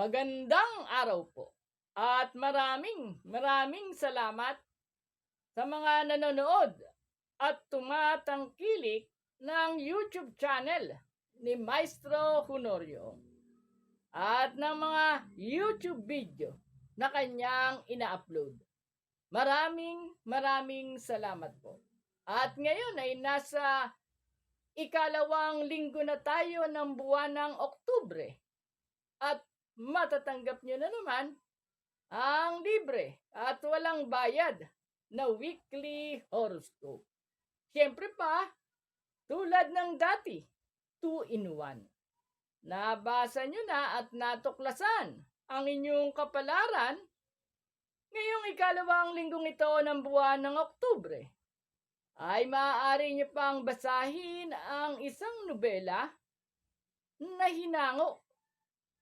Magandang araw po. At maraming maraming salamat sa mga nanonood at tumatangkilik ng YouTube channel ni Maestro Honorio at ng mga YouTube video na kanyang ina-upload. Maraming maraming salamat po. At ngayon ay nasa ikalawang linggo na tayo ng buwan ng Oktubre. At matatanggap nyo na naman ang libre at walang bayad na weekly horoscope. Siyempre pa, tulad ng dati, 2 in 1. Nabasa nyo na at natuklasan ang inyong kapalaran ngayong ikalawang linggong ito ng buwan ng Oktubre ay maaari niyo pang basahin ang isang nobela na hinango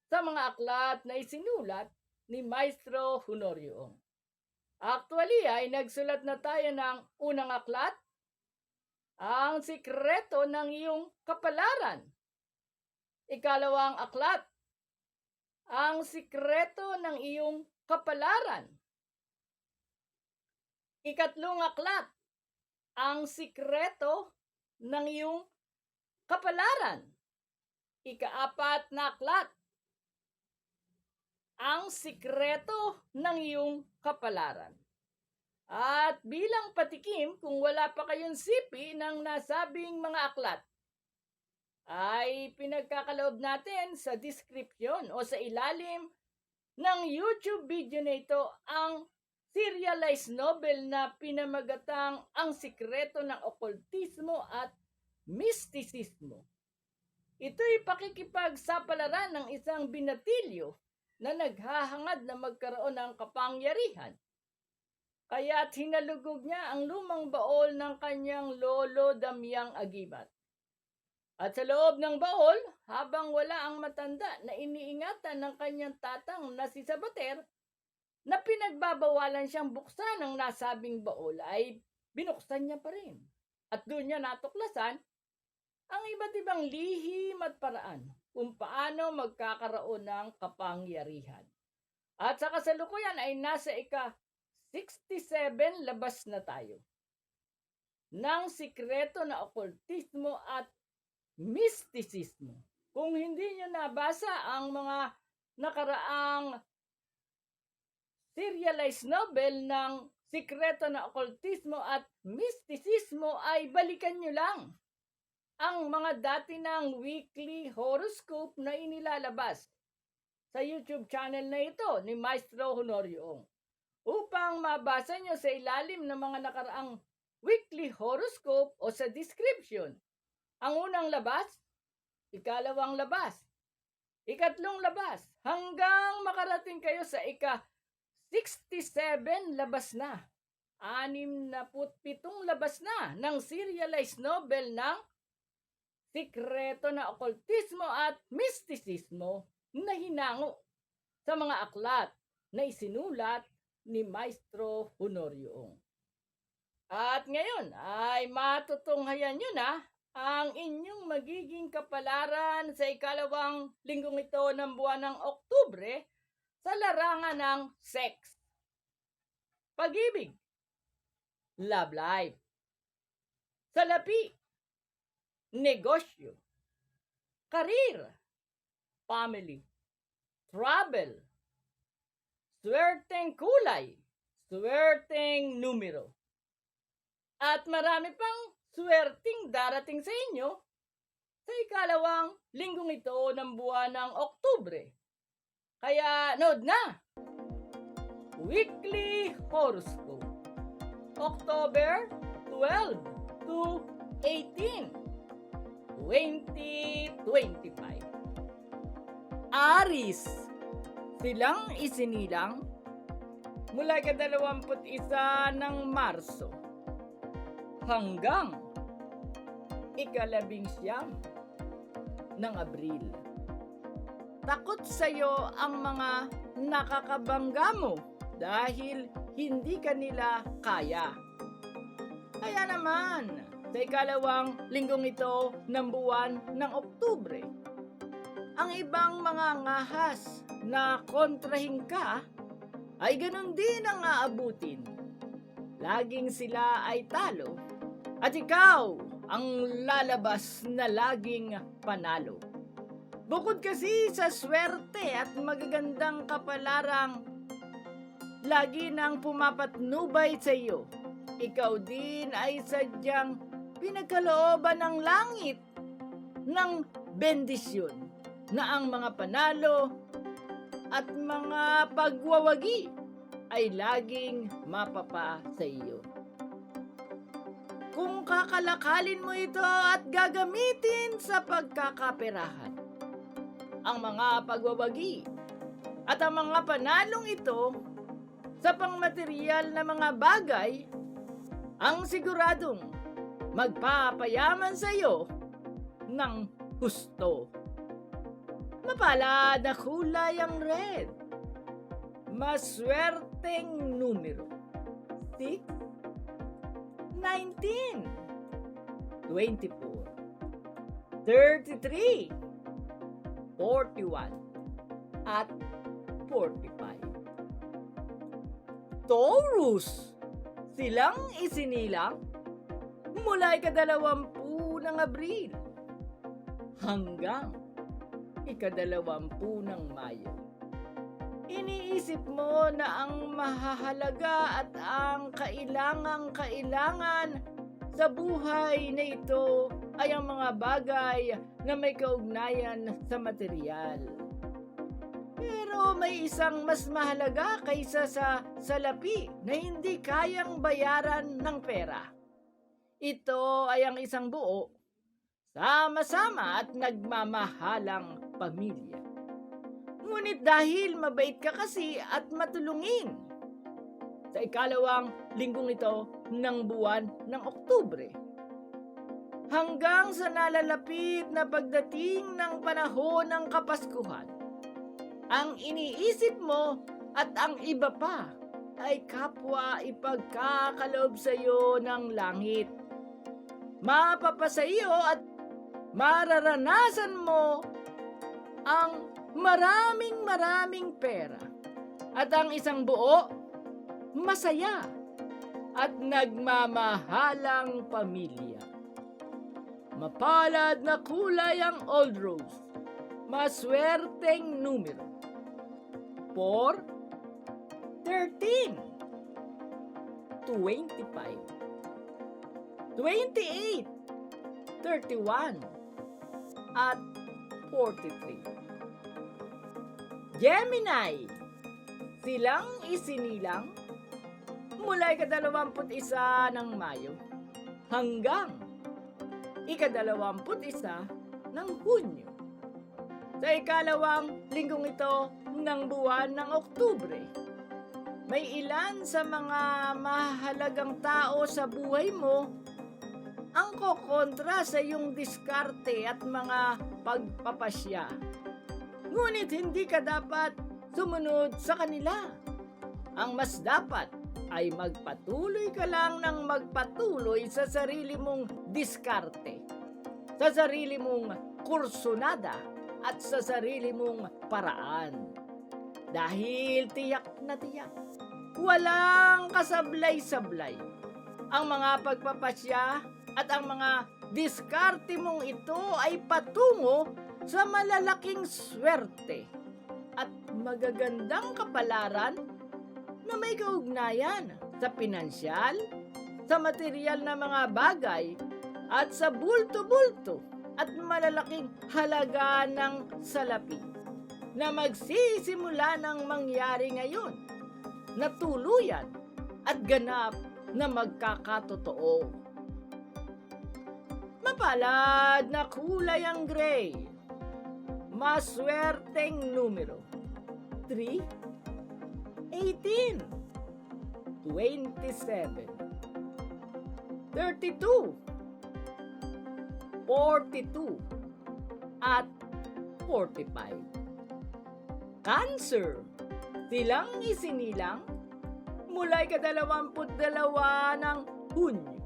sa mga aklat na isinulat ni Maestro Honorio. Actually ay nagsulat na tayo ng unang aklat, ang sikreto ng iyong kapalaran. Ikalawang aklat, ang sikreto ng iyong kapalaran. Ikatlong aklat, ang sikreto ng iyong kapalaran. Ikaapat na aklat, ang sikreto ng iyong kapalaran. At bilang patikim, kung wala pa kayong sipi ng nasabing mga aklat, ay pinagkakaloob natin sa description o sa ilalim ng YouTube video na ito ang serialized novel na pinamagatang Ang Sikreto ng Okultismo at Mistisismo. Ito'y pakikipagsapalaran ng isang binatilyo na naghahangad na magkaroon ng kapangyarihan. Kaya't hinalugog niya ang lumang baol ng kanyang lolo Damyang Agimat. At sa loob ng baol, habang wala ang matanda na iniingatan ng kanyang tatang na si Sabater, na pinagbabawalan siyang buksan ng nasabing baol ay binuksan niya pa rin. At doon niya natuklasan ang iba't ibang lihim at paraan kung paano magkakaroon ng kapangyarihan. At sa kasalukuyan ay nasa ika 67 labas na tayo ng sikreto na okultismo at mistisismo. Kung hindi nyo nabasa ang mga nakaraang serialized novel ng sikreto na okultismo at mistisismo ay balikan nyo lang ang mga dati ng weekly horoscope na inilalabas sa YouTube channel na ito ni Maestro Honorio upang mabasa nyo sa ilalim ng mga nakaraang weekly horoscope o sa description. Ang unang labas, ikalawang labas, ikatlong labas, hanggang makarating kayo sa ika 67 labas na. Anim na pitong labas na ng serialized novel ng Sikreto na Okultismo at Mistisismo na hinango sa mga aklat na isinulat ni Maestro Honorio. At ngayon ay matutunghayan nyo na ang inyong magiging kapalaran sa ikalawang linggong ito ng buwan ng Oktubre sa larangan ng sex, pag-ibig, love life, salapi, negosyo, karir, family, travel, swerteng kulay, swerteng numero, at marami pang swerteng darating sa inyo sa ikalawang linggong ito ng buwan ng Oktubre. Kaya nood na! Weekly Horoscope October 12 to 18 2025 Aris Silang isinilang mula ka 21 ng Marso hanggang ikalabing siyam ng Abril. Takot sa iyo ang mga nakakabangga mo dahil hindi kanila kaya. Kaya naman, sa ikalawang linggong ito ng buwan ng Oktubre, ang ibang mga ngahas na kontrahin ka ay ganun din ang aabutin. Laging sila ay talo at ikaw ang lalabas na laging panalo. Bukod kasi sa swerte at magagandang kapalarang lagi nang pumapatnubay sa iyo, ikaw din ay sadyang pinagkalooban ng langit ng bendisyon na ang mga panalo at mga pagwawagi ay laging mapapa sa iyo. Kung kakalakalin mo ito at gagamitin sa pagkakaperahan, ang mga pagwawagi at ang mga panalong ito sa pangmaterial na mga bagay ang siguradong magpapayaman sa iyo ng gusto. Mapalad na kulay ang red. Maswerteng numero. 6, 19, 24, 33, 41, at 45. Taurus! Silang isinilang mula ikadalawampu ng Abril hanggang ikadalawampu ng Mayo. Iniisip mo na ang mahahalaga at ang kailangang kailangan sa buhay na ito ay ang mga bagay na may kaugnayan sa material. Pero may isang mas mahalaga kaysa sa salapi na hindi kayang bayaran ng pera. Ito ay ang isang buo sama-sama at nagmamahalang pamilya. Ngunit dahil mabait ka kasi at matulungin, sa ikalawang linggong ito ng buwan ng Oktubre, hanggang sa nalalapit na pagdating ng panahon ng Kapaskuhan, ang iniisip mo at ang iba pa ay kapwa ipagkakaloob sa iyo ng langit. Mapapasa iyo at mararanasan mo ang maraming maraming pera at ang isang buo masaya at nagmamahalang pamilya. Mapalad na kulay ang old rose, maswerteng numero. 4, 13, 25, 28, 31, at 43. Gemini, silang isinilang. Mula ikadalawamput isa ng Mayo. Hanggang ikadalawamput isa ng Hunyo. Sa ikalawang linggong ito ng buwan ng Oktubre, may ilan sa mga mahalagang tao sa buhay mo ang kokontra sa iyong diskarte at mga pagpapasya. Ngunit hindi ka dapat sumunod sa kanila. Ang mas dapat ay magpatuloy ka lang ng magpatuloy sa sarili mong diskarte, sa sarili mong kursunada at sa sarili mong paraan. Dahil tiyak na tiyak, walang kasablay-sablay. Ang mga pagpapasya at ang mga diskarte mong ito ay patungo sa malalaking swerte at magagandang kapalaran na may kaugnayan sa pinansyal, sa material na mga bagay, at sa bulto-bulto at malalaking halaga ng salapi na magsisimula ng mangyari ngayon na tuluyan at ganap na magkakatotoo. Mapalad na kulay ang gray. Maswerteng numero. 3, 18, 27, 32, 42, at 45. Cancer, silang isinilang mula ikadalawamput dalawa ng Hunyo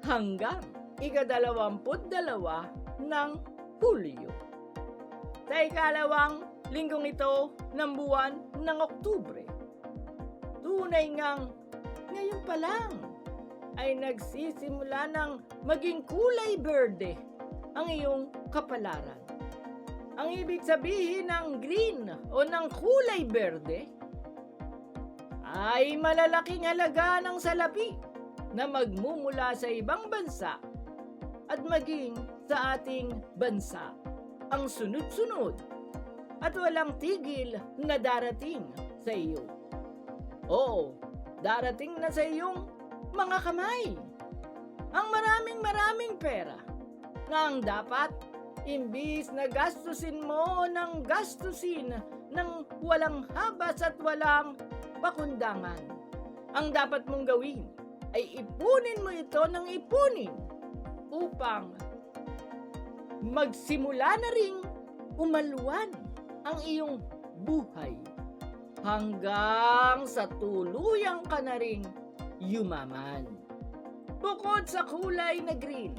hanggang ikadalawamput dalawa ng Hulyo. sa ikalawang linggong ito ng buwan ng Oktubre. Tunay ngang ngayon pa lang ay nagsisimula ng maging kulay berde ang iyong kapalaran. Ang ibig sabihin ng green o ng kulay berde ay malalaking halaga ng salapi na magmumula sa ibang bansa at maging sa ating bansa ang sunod-sunod at walang tigil na darating sa iyo. Oo, darating na sa iyong mga kamay ang maraming maraming pera na ang dapat imbis na gastusin mo ng gastusin ng walang habas at walang pakundangan. Ang dapat mong gawin ay ipunin mo ito ng ipunin upang magsimula na ring umalwan ang iyong buhay hanggang sa tuluyang ka na ring yumaman. Bukod sa kulay na green,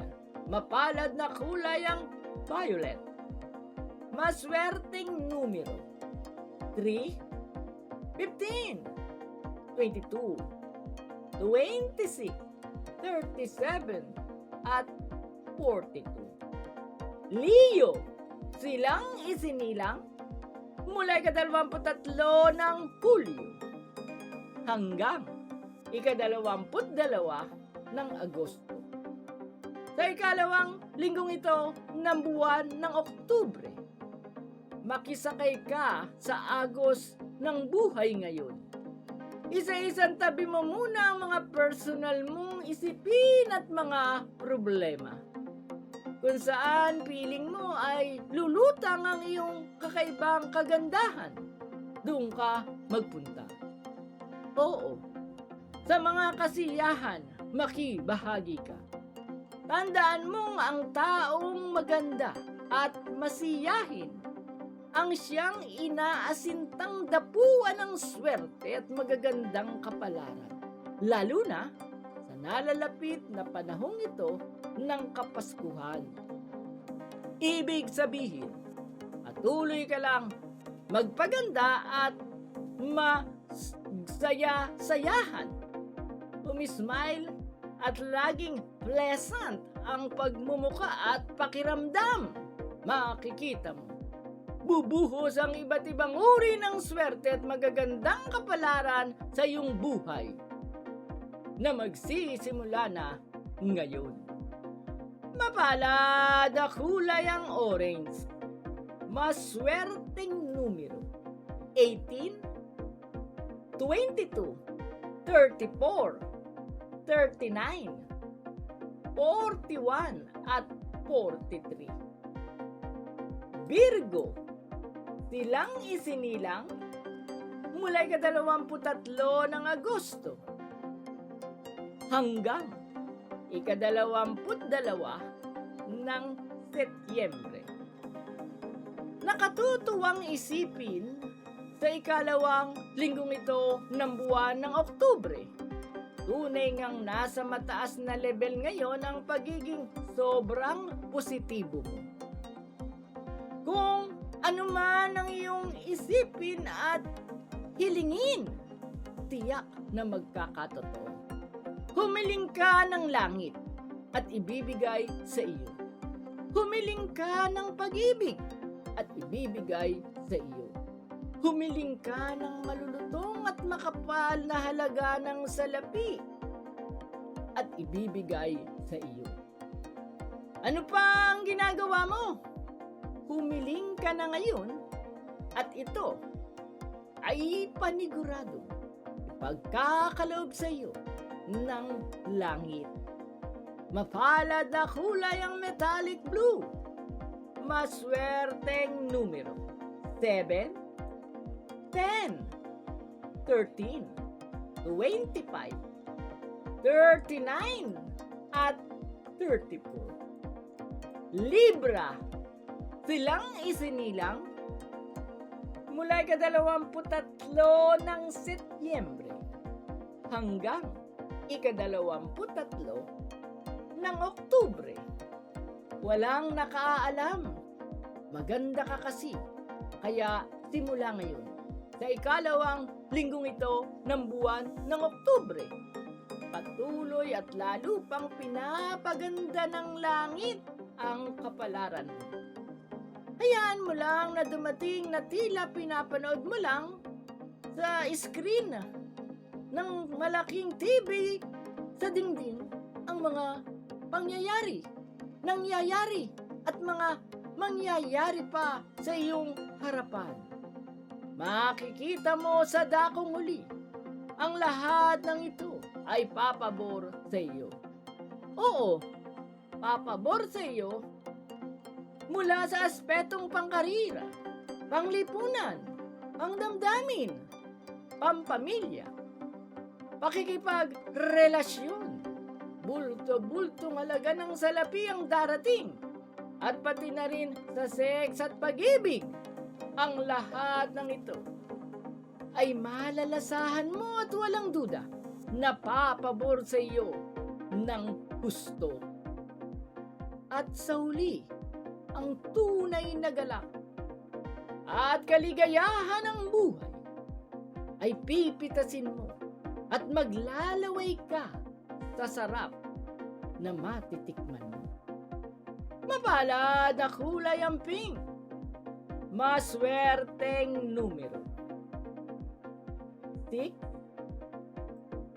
mapalad na kulay ang violet. Maswerteng numero 3, 15, 22, 26, 37, at 42. Leo, silang isinilang mula ikadalawamput-tatlo ng Hulyo hanggang ikadalawamput-dalawa ng Agosto. Sa ikalawang linggong ito ng buwan ng Oktubre, makisakay ka sa agos ng buhay ngayon. Isa-isang tabi mo muna ang mga personal mong isipin at mga problema. Kung saan piling mo ay lulutang ang iyong kakaibang kagandahan, doon ka magpunta. Oo, sa mga kasiyahan, makibahagi ka. Tandaan mong ang taong maganda at masiyahin ang siyang inaasintang dapuan ng swerte at magagandang kapalaran. Lalo na nalalapit na panahong ito ng Kapaskuhan. Ibig sabihin, patuloy ka lang magpaganda at masaya-sayahan. Umismile at laging pleasant ang pagmumuka at pakiramdam. Makikita mo bubuhos ang iba't ibang uri ng swerte at magagandang kapalaran sa iyong buhay na magsisimula na ngayon. Mapalad na kulay ang orange. Maswerteng numero. 18, 22, 34, 39, 41, at 43. Virgo, silang isinilang mula ikadalawamputatlo ng Agosto hanggang ikadalawamput-dalawa ng Setyembre. Nakatutuwang isipin sa ikalawang linggong ito ng buwan ng Oktubre. Tunay ngang nasa mataas na level ngayon ang pagiging sobrang positibo mo. Kung ano man ang iyong isipin at hilingin, tiyak na magkakatotoo. Humiling ka ng langit at ibibigay sa iyo. Humiling ka ng pag-ibig at ibibigay sa iyo. Humiling ka ng malulutong at makapal na halaga ng salapi at ibibigay sa iyo. Ano pa ang ginagawa mo? Humiling ka na ngayon at ito ay panigurado pagkakaloob sa iyo ng langit. Mapalad na kulay ang metallic blue. Maswerteng numero. 7, 10, 13, 25, 39, at 34. Libra, silang isinilang mula ikadalawamputatlo ng Setyembre hanggang ikadalawamputatlo ng Oktubre. Walang nakaalam. Maganda ka kasi. Kaya simula ngayon, sa ikalawang linggong ito ng buwan ng Oktubre, patuloy at lalo pang pinapaganda ng langit ang kapalaran mo. Hayaan mo lang na dumating na tila pinapanood mo lang sa screen ng malaking TV sa dingding ang mga pangyayari, nangyayari at mga mangyayari pa sa iyong harapan. Makikita mo sa dakong huli ang lahat ng ito ay papabor sa iyo. Oo, papabor sa iyo mula sa aspetong pangkarira, panglipunan, pangdamdamin, pampamilya, pakikipagrelasyon, bulto-bultong halaga ng salapi ang darating, at pati na rin sa sex at pag-ibig. Ang lahat ng ito ay malalasahan mo at walang duda na papabor sa iyo ng gusto. At sa huli, ang tunay na galak at kaligayahan ng buhay ay pipitasin mo at maglalaway ka sa sarap na matitikman mo. Mapalad na kulay ang pink. Maswerteng numero. 6,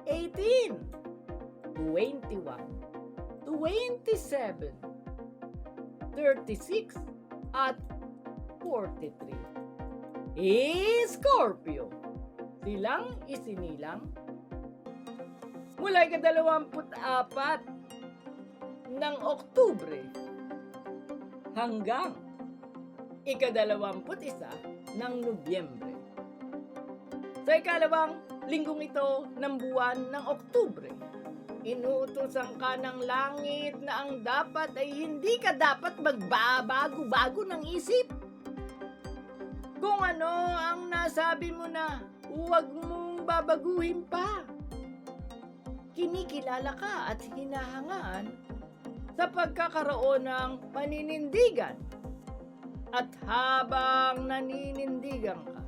18, 21, 27, 36, at 43. Eh, Scorpio. Silang isinilang mula ikadalawamput apat ng Oktubre hanggang ikadalawamput isa ng Nobyembre. Sa ikalawang linggong ito ng buwan ng Oktubre, inuutosan ka ng langit na ang dapat ay hindi ka dapat magbabago-bago ng isip. Kung ano ang nasabi mo na, huwag mong babaguhin pa. Kinikilala ka at hinahangaan sa pagkakaroon ng paninindigan. At habang naninindigan ka,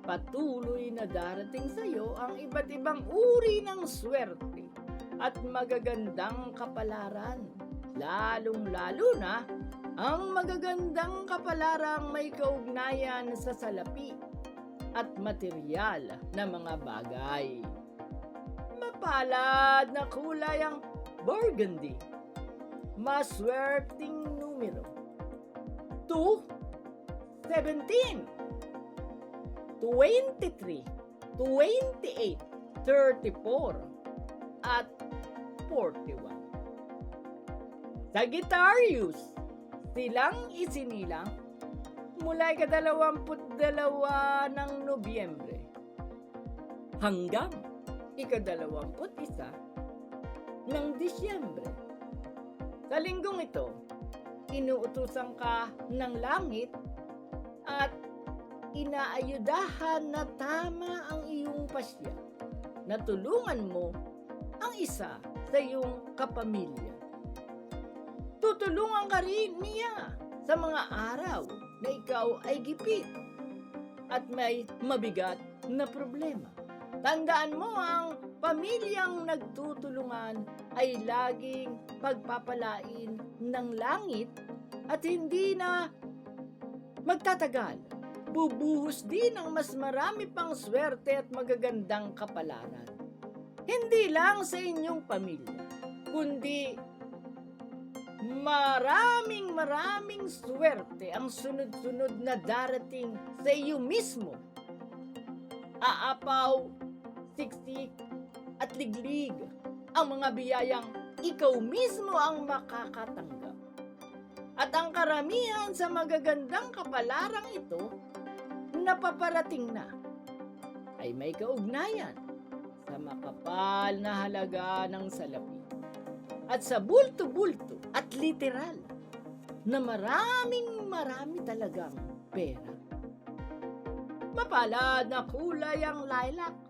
patuloy na darating sa iyo ang iba't ibang uri ng swerte at magagandang kapalaran. Lalong-lalo na ang magagandang kapalarang may kaugnayan sa salapi at material na mga bagay. Mapalad na kulay ang burgundy. Maswerteng numero. 2, 17, 23, 28, 34, at 41. Sagittarius, silang isinilang mula ikadalawamput dalawa ng Nobyembre hanggang ikadalawamput isa ng Disyembre. Sa linggong ito, inuutusan ka ng langit at inaayudahan na tama ang iyong pasya na tulungan mo ang isa sa iyong kapamilya. Tutulungan ka rin niya sa mga araw na ikaw ay gipit at may mabigat na problema. Tandaan mo ang pamilyang nagtutulungan ay laging pagpapalain ng langit at hindi na magtatagal. Bubuhos din ang mas marami pang swerte at magagandang kapalaran. Hindi lang sa inyong pamilya, kundi maraming maraming swerte ang sunod-sunod na darating sa iyo mismo. Aapaw, siksik, at liglig ang mga biyayang ikaw mismo ang makakatanggap. At ang karamihan sa magagandang kapalarang ito na paparating na ay may kaugnayan sa makapal na halaga ng salapi at sa bulto-bulto at literal na maraming marami talagang pera. Mapalad na kulay ang lilac.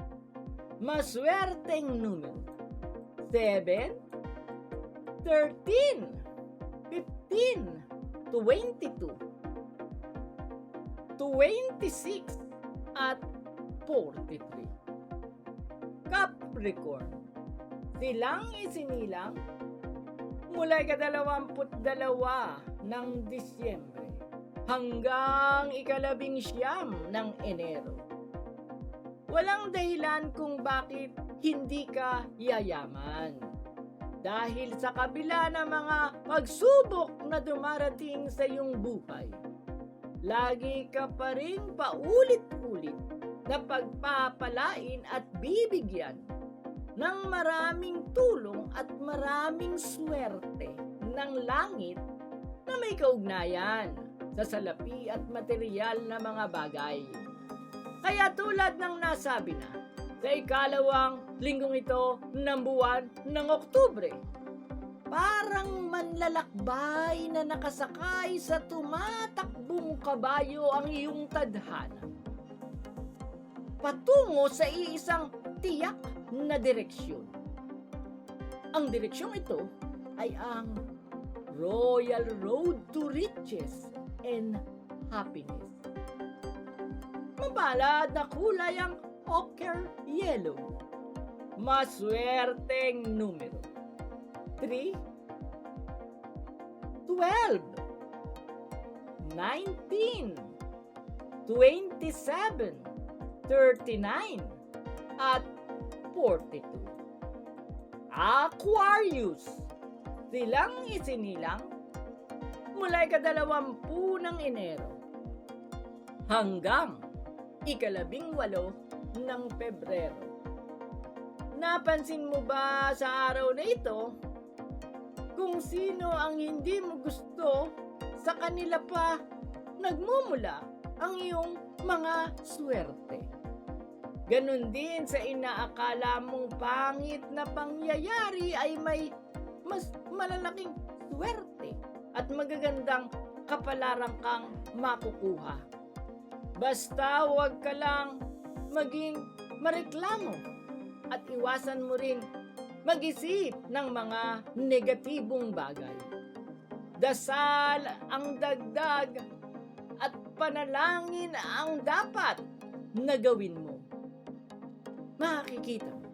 Maswerteng numero. 7, 13, 15, 22, 26 at 43. Capricorn, silang isinilang mula ikadalawamput dalawa ng Disyembre hanggang ikalabing siyam ng Enero. Walang dahilan kung bakit hindi ka yayaman. Dahil sa kabila ng mga pagsubok na dumarating sa iyong buhay, lagi ka pa rin paulit-ulit na pagpapalain at bibigyan ng maraming tulong at maraming swerte ng langit na may kaugnayan sa salapi at material na mga bagay. Kaya tulad ng nasabi na, sa ikalawang linggong ito ng buwan ng Oktubre, parang manlalakbay na nakasakay sa tumatakbong kabayo ang iyong tadhana. Patungo sa iisang tiyak na direksyon. Ang direksyong ito ay ang Royal Road to Riches and Happiness. Mapalad na kulay ang ochre yellow. Maswerteng numero. 3 12 19 27 39 at 42. Aquarius. Silang isinilang mula ikadalawampu ng Enero hanggang ikalabing walo ng Pebrero. Napansin mo ba sa araw na ito kung sino ang hindi mo gusto sa kanila pa nagmumula ang iyong mga swerte? Ganon din sa inaakala mong pangit na pangyayari ay may mas malalaking swerte at magagandang kapalaran kang makukuha. Basta huwag ka lang maging mareklamo at iwasan mo rin mag-isip ng mga negatibong bagay. Dasal ang dagdag at panalangin ang dapat na gawin mo makikita mo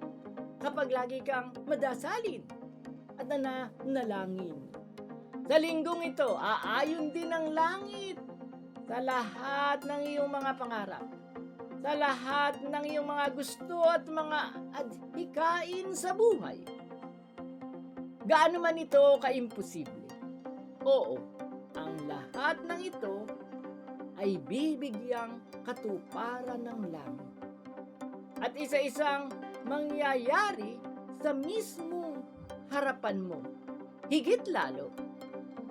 kapag lagi kang madasalin at nananalangin. Sa linggong ito, aayon din ang langit sa lahat ng iyong mga pangarap, sa lahat ng iyong mga gusto at mga adhikain sa buhay. Gaano man ito kaimposible. Oo, ang lahat ng ito ay bibigyang katuparan ng langit at isa-isang mangyayari sa mismong harapan mo. Higit lalo,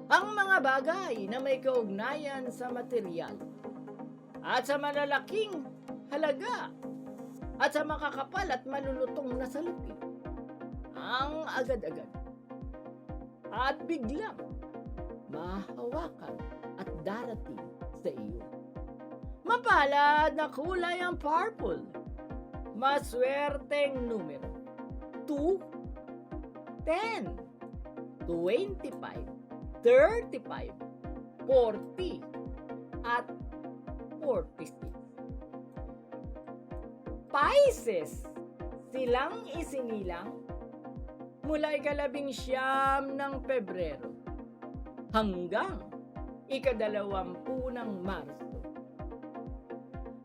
ang mga bagay na may kaugnayan sa material. At sa malalaking halaga. At sa makakapal at malulutong na salapi ang agad-agad. At biglang mahawakan at darating sa iyo. Mapalad na kulay ang purple. Maswerteng numero. 2, 10, 25, 35, 40, at 46. Pisces, silang isinilang mula ikalabing siyam ng Pebrero hanggang ikadalawampu ng Marso.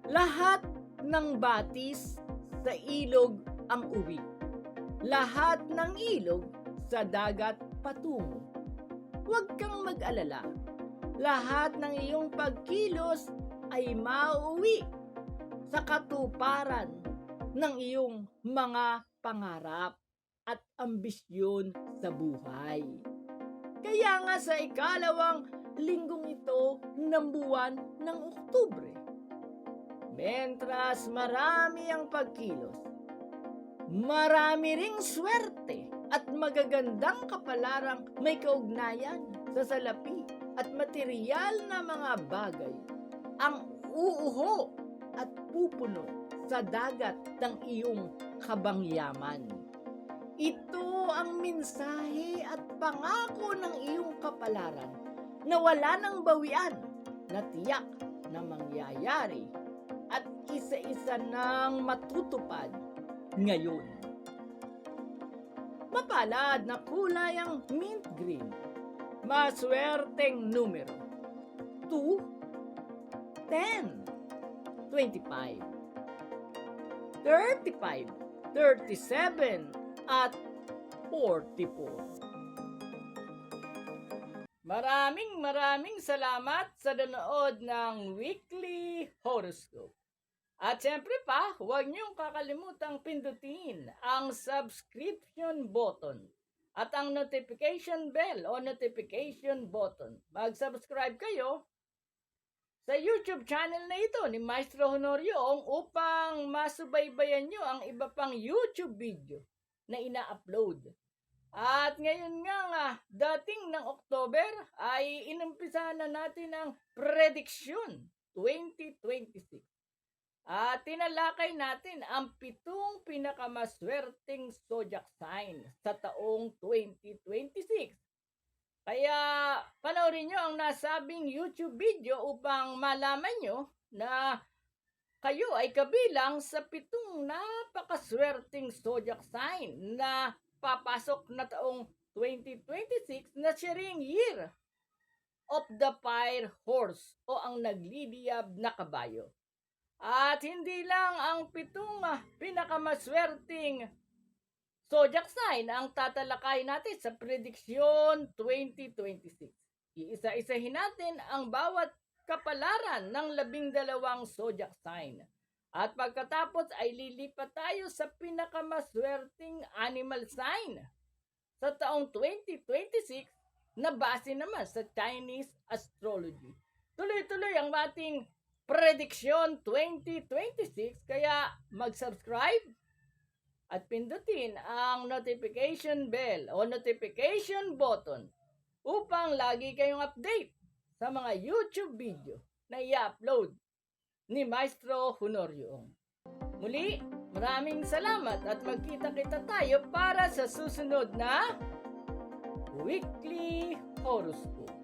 Lahat ng batis sa ilog ang uwi. Lahat ng ilog sa dagat patungo. Huwag kang mag-alala. Lahat ng iyong pagkilos ay mauwi sa katuparan ng iyong mga pangarap at ambisyon sa buhay. Kaya nga sa ikalawang linggong ito ng buwan ng Oktubre, Mentras marami ang pagkilos, marami ring swerte at magagandang kapalarang may kaugnayan sa salapi at material na mga bagay ang uuho at pupuno sa dagat ng iyong kabangyaman. Ito ang mensahe at pangako ng iyong kapalaran na wala ng bawian na tiyak na mangyayari at isa-isa nang matutupad ngayon. Mapalad na kulay ang mint green. Maswerteng numero. 2, 10, 25, 35, 37, at 44. Maraming maraming salamat sa nanood ng weekly horoscope. At syempre pa, huwag niyong kakalimutang pindutin ang subscription button at ang notification bell o notification button. Mag-subscribe kayo sa YouTube channel na ito ni Maestro Honorio upang masubaybayan nyo ang iba pang YouTube video na ina-upload. At ngayon nga nga, dating ng October ay inumpisa na natin ang prediction 2026. At tinalakay natin ang pitong pinakamaswerteng zodiac sign sa taong 2026. Kaya panoorin nyo ang nasabing YouTube video upang malaman nyo na kayo ay kabilang sa pitong napakaswerteng zodiac sign na papasok na taong 2026 na siya ring year of the fire horse o ang nagliliyab na kabayo. At hindi lang ang pitong pinakamaswerteng zodiac sign ang tatalakay natin sa prediksyon 2026. Iisa-isahin natin ang bawat kapalaran ng labing dalawang zodiac sign. At pagkatapos ay lilipat tayo sa pinakamaswerteng animal sign sa taong 2026 na base naman sa Chinese astrology. Tuloy-tuloy ang ating prediksyon 2026 kaya mag-subscribe at pindutin ang notification bell o notification button upang lagi kayong update sa mga YouTube video na i-upload ni Maestro Honorio. Muli, maraming salamat at magkita-kita tayo para sa susunod na Weekly Horoscope.